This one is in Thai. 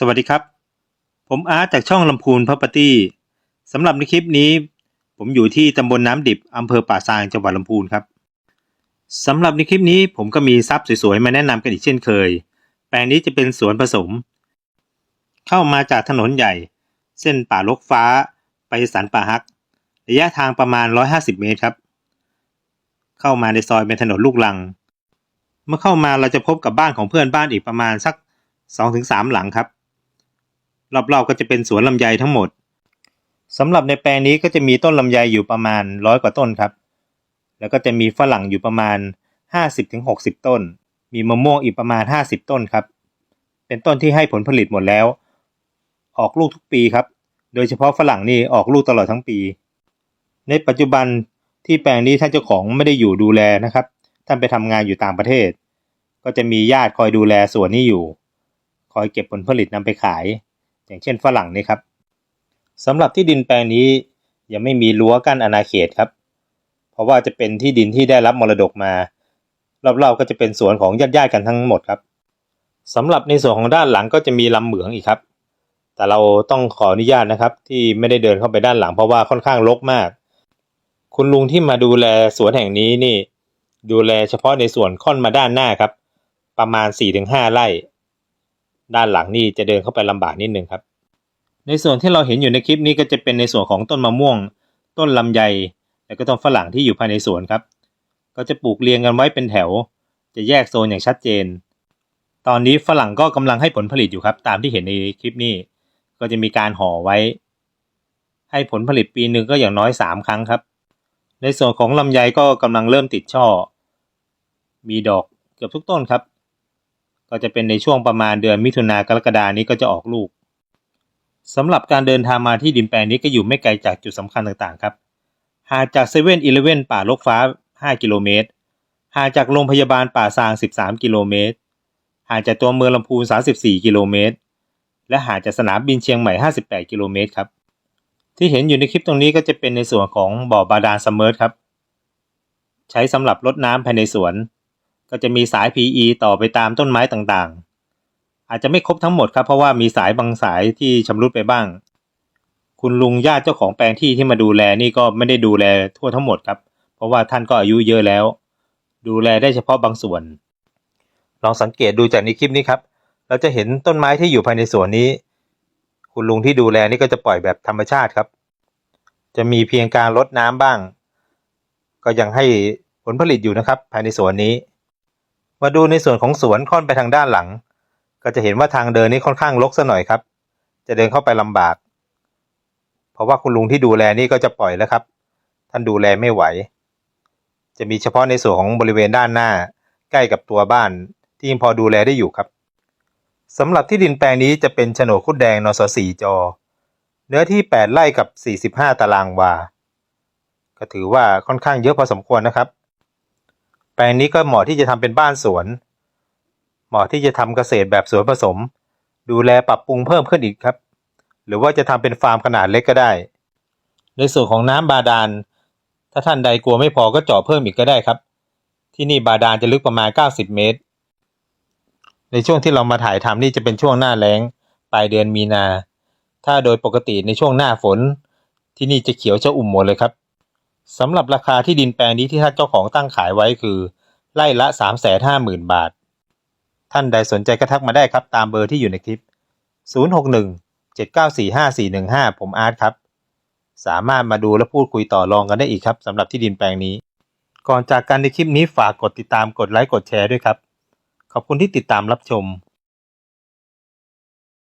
สวัสดีครับ ผมอาร์ตจากช่องลำพูนพั p ปตี้สำหรับในคลิปนี้ ผมอยู่ที่ตำบลน้ำดิบอำเภอป่าซางจังหวัดลำพูนครับสำหรับในคลิปนี้ผมก็มีทรัพย์สวยๆมาแนะนำกันอีกเช่นเคย แปลงนี้จะเป็นสวนผสม เข้ามาจากถนนใหญ่ เส้นป่าลกฟ้า ไปสันป่าฮัก ระยะทางประมาณ 150 เมตรครับ เข้ามาในซอยเป็นถนนลูกลัง เมื่อเข้ามาเราจะพบกับบ้านของเพื่อนบ้านอีกประมาณสัก 2-3 หลังครับ รอบๆก็จะเป็นสวนลำไยทั้งหมดสำหรับในแปลงนี้ก็จะมีต้นลำไยอยู่ประมาณร้อยกว่าต้นครับ แล้วก็จะมีฝรั่งอยู่ประมาณ 50-60 ต้น มีมะม่วงอีกประมาณ 50 ต้นครับ เป็นต้นที่ให้ผลผลิตหมดแล้ว ออกลูกทุกปีครับ โดยเฉพาะฝรั่งนี่ออกลูกตลอดทั้งปี ในปัจจุบันที่แปลงนี้ท่านเจ้าของไม่ได้อยู่ดูแลนะครับ ท่านไปทำงานอยู่ต่างประเทศ ก็จะมีญาติคอยดูแลสวนนี้อยู่ คอยเก็บผลผลิตนำไปขาย อย่างเช่นฝรั่งนี่ครับสำหรับที่ดินแปลงนี้ยังไม่มีรั้วกั้นอาณาเขตครับ เพราะว่าจะเป็นที่ดินที่ได้รับมรดกมารอบๆก็จะเป็นสวนของญาติๆกันทั้งหมดครับสำหรับในส่วนของด้านหลังก็จะมีลำเหมืองอีกครับ แต่เราต้องขออนุญาตนะครับ ที่ไม่ได้เดินเข้าไปด้านหลังเพราะว่าค่อนข้างรกมาก คุณลุงที่มาดูแลสวนแห่งนี้นี่ ดูแลเฉพาะในส่วนค่อนมาด้านหน้าครับ ประมาณ 4-5 ไร่ ด้านหลังนี่จะเดินเข้าไปลำบากนิดนึงครับ ในส่วนที่เราเห็นอยู่ในคลิปนี้ก็จะเป็นในส่วนของต้นมะม่วง ต้นลำไย และก็ต้นฝรั่งที่อยู่ภายในสวนครับ ก็จะปลูกเรียงกันไว้เป็นแถว จะแยกโซนอย่างชัดเจน ตอนนี้ฝรั่งก็กำลังให้ผลผลิตอยู่ครับ ตามที่เห็นในคลิปนี้ ก็จะมีการห่อไว้ ให้ผลผลิตปีหนึ่งก็อย่างน้อยสามครั้งครับ ในส่วนของลำไยก็กำลังเริ่มติดช่อ มีดอกเกือบทุกต้นครับ ก็จะเป็นในช่วงประมาณเดือนมิถุนากรกฎานี้ก็จะออกลูก สำหรับการเดินทางมาที่ดินแปลงนี้ก็อยู่ไม่ไกลจากจุดสำคัญต่างๆครับห่างจากเซเว่นอีเลเว่นป่าลกฟ้า 5 กิโลเมตรห่างจากโรงพยาบาลป่าซาง 13 กิโลเมตรห่างจากตัวเมืองลำพูน 34 กิโลเมตร และห่างจากสนามบินเชียงใหม่ 58 กิโลเมตรครับ ที่เห็นอยู่ในคลิปตรงนี้ก็จะเป็นในส่วนของบ่อบาดาลซัมเมอร์ครับ ใช้สำหรับรดน้ำภายในสวน ก็จะมีสาย PE ต่อไปตามต้นไม้ต่างๆ อาจจะไม่ครบทั้งหมดครับ เพราะว่ามีสายบางสายที่ชำรุดไปบ้าง คุณลุงญาติเจ้าของแปลงที่ที่มาดูแลนี่ก็ไม่ได้ดูแลทั่วทั้งหมดครับ เพราะว่าท่านก็อายุเยอะแล้ว ดูแลได้เฉพาะบางส่วน ลองสังเกตดูจากในคลิปนี้ครับ เราจะเห็นต้นไม้ที่อยู่ภายในสวนนี้ คุณลุงที่ดูแลนี่ก็จะปล่อยแบบธรรมชาติครับ จะมีเพียงการรดน้ำบ้าง ก็ยังให้ผลผลิตอยู่นะครับ ภายในสวนนี้ มาดูในส่วนของสวนค่อนไปทางด้านหลัง ก็จะเห็นว่าทางเดินนี้ค่อนข้างรกซะหน่อยครับ จะเดินเข้าไปลำบาก เพราะว่าคุณลุงที่ดูแลนี่ก็จะปล่อยแล้วครับ ท่านดูแลไม่ไหว จะมีเฉพาะในส่วนของบริเวณด้านหน้า ใกล้กับตัวบ้าน ที่ยังพอดูแลได้อยู่ครับสำหรับที่ดินแปลงนี้จะเป็นโฉนดคุดแดงนสสี่จอ เนื้อที่ 8 ไร่กับ 45 ตารางวา ก็ถือว่าค่อนข้างเยอะพอสมควรนะครับ แปลงนี้ก็เหมาะที่จะทำเป็นบ้านสวน เหมาะที่จะทำเกษตรแบบสวนผสม ดูแลปรับปรุงเพิ่มขึ้นอีกครับ หรือว่าจะทำเป็นฟาร์มขนาดเล็กก็ได้ ในส่วนของน้ำบาดาล ถ้าท่านใดกลัวไม่พอก็เจาะเพิ่มอีกก็ได้ครับ ที่นี่บาดาลจะลึกประมาณ 90 เมตร ในช่วงที่เรามาถ่ายทำนี่จะเป็นช่วงหน้าแล้งปลายเดือนมีนา ถ้าโดยปกติในช่วงหน้าฝน ที่นี่จะเขียวชอุ่มหมดเลยครับสำหรับราคาที่ดินแปลงนี้ที่ท่านเจ้าของตั้งขายไว้คือ ไร่ละ 3 5 0 0 0 0 บาท ท่านใดสนใจก็ทักมาได้ครับตามเบอร์ที่อยู่ในคลิป 061 794 5415 ผมอาร์ตครับ สามารถมาดูและพูดคุยต่อรองกันได้อีกครับสำหรับที่ดินแปลงนี้ ก่อนจากกันในคลิปนี้ฝากกดติดตามกดไลค์กดแชร์ด้วยครับ ขอบคุณที่ติดตามรับชม